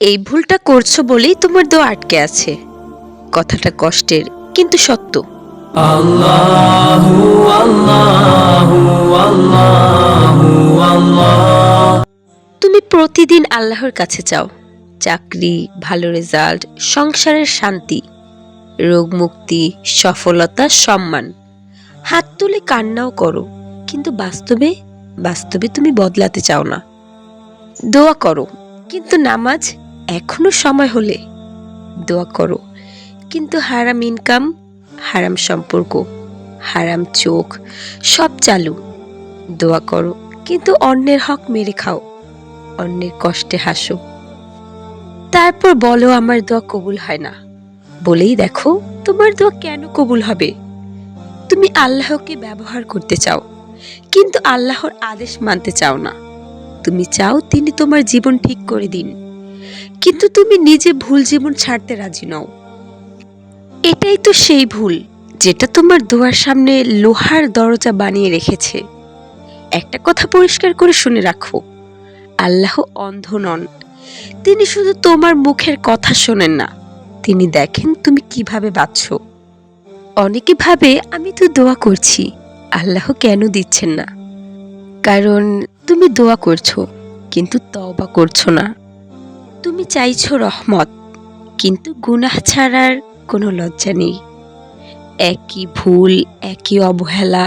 এই ভুলটা করছ বলেই তোমার দোয়া আটকে আছে। কথাটা কষ্টের কিন্তু সত্য। তুমি প্রতিদিন আল্লাহর কাছে চাও। চাকরি ভালো রেজাল্ট সংসারের শান্তি। রোগ মুক্তি সফলতা সম্মান। হাত তুলে কান্নাও করো কিন্তু বাস্তবে বাস্তবে তুমি বদলাতে চাও না। দোয়া করো কিন্তু নামাজ এখনও সময় হলে দোয়া করো। কিন্তু হারাম ইনকাম হারাম সম্পর্ক, হারাম চোখ, সব চালু। দোয়া করো। কিন্তু অন্যের হক মেরে খাও, অন্যের কষ্টে হাসো। তারপর বলো, আমার দোয়া কবুল হয় না। বলেই দেখো, তোমার দোয়া কেন কবুল হবে? তুমি আল্লাহকে ব্যবহার করতে চাও, কিন্তু আল্লাহর আদেশ মানতে চাও না। তুমি চাও তিনি তোমার জীবন ঠিক করে দিন। কিন্তু তুমি নিজে ভুল জীবন ছাড়তে রাজি নও। এটাই তো সেই ভুল যেটা তোমার দোয়ার সামনে লোহার দরজা বানিয়ে রেখেছে। একটা কথা পরিষ্কার করে শুনে রাখো, আল্লাহ অন্ধ নন। তিনি শুধু তোমার মুখের কথা শোনেন না, তিনি দেখেন তুমি কীভাবে বাঁচছ অনেকে ভাবে, আমি তো দোয়া করছি, আল্লাহ কেন দিচ্ছেন না? কারণ তুমি দোয়া করছ, কিন্তু তওবা করছ না। তুমি চাইছো রহমত, কিন্তু গুনাহ ছাড়ার কোনো লজ্জা নেই। একই ভুল, একই অবহেলা,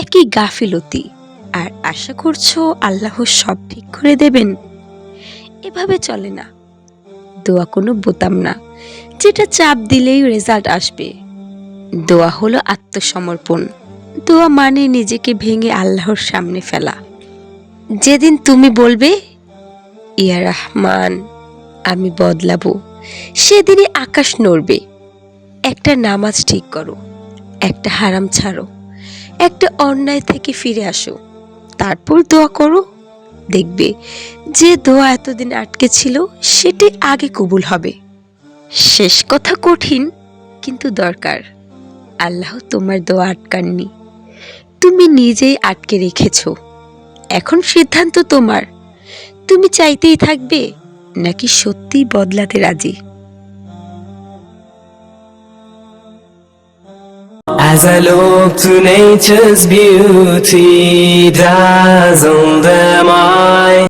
একই গাফিলতি, আর আশা করছ আল্লাহ সব ঠিক করে দেবেন। এভাবে চলে না। দোয়া কোনো বোতাম না, যেটা চাপ দিলেই রেজাল্ট আসবে। দোয়া হলো আত্মসমর্পণ। দোয়া মানে নিজেকে ভেঙে আল্লাহর সামনে ফেলা। যেদিন তুমি বলবে, ইয়া রহমান আমি বদলাবো। সেদিনই আকাশ নড়বে। একটা নামাজ ঠিক করো, একটা হারাম ছাড়ো, একটা অন্যায় থেকে ফিরে আসো। তারপর দোয়া করো। দেখবে যে দোয়া এতদিন আটকে ছিল, সেটি আগে কবুল হবে। শেষ কথা কঠিন, কিন্তু দরকার। আল্লাহ তোমার দোয়া আটকাননি। তুমি নিজেই আটকে রেখেছ। এখন সিদ্ধান্ত তোমার। তুমি চাইতেই থাকবে নাকি সত্যিই বদলাতে রাজি As I look to nature's beauty, dazzle them I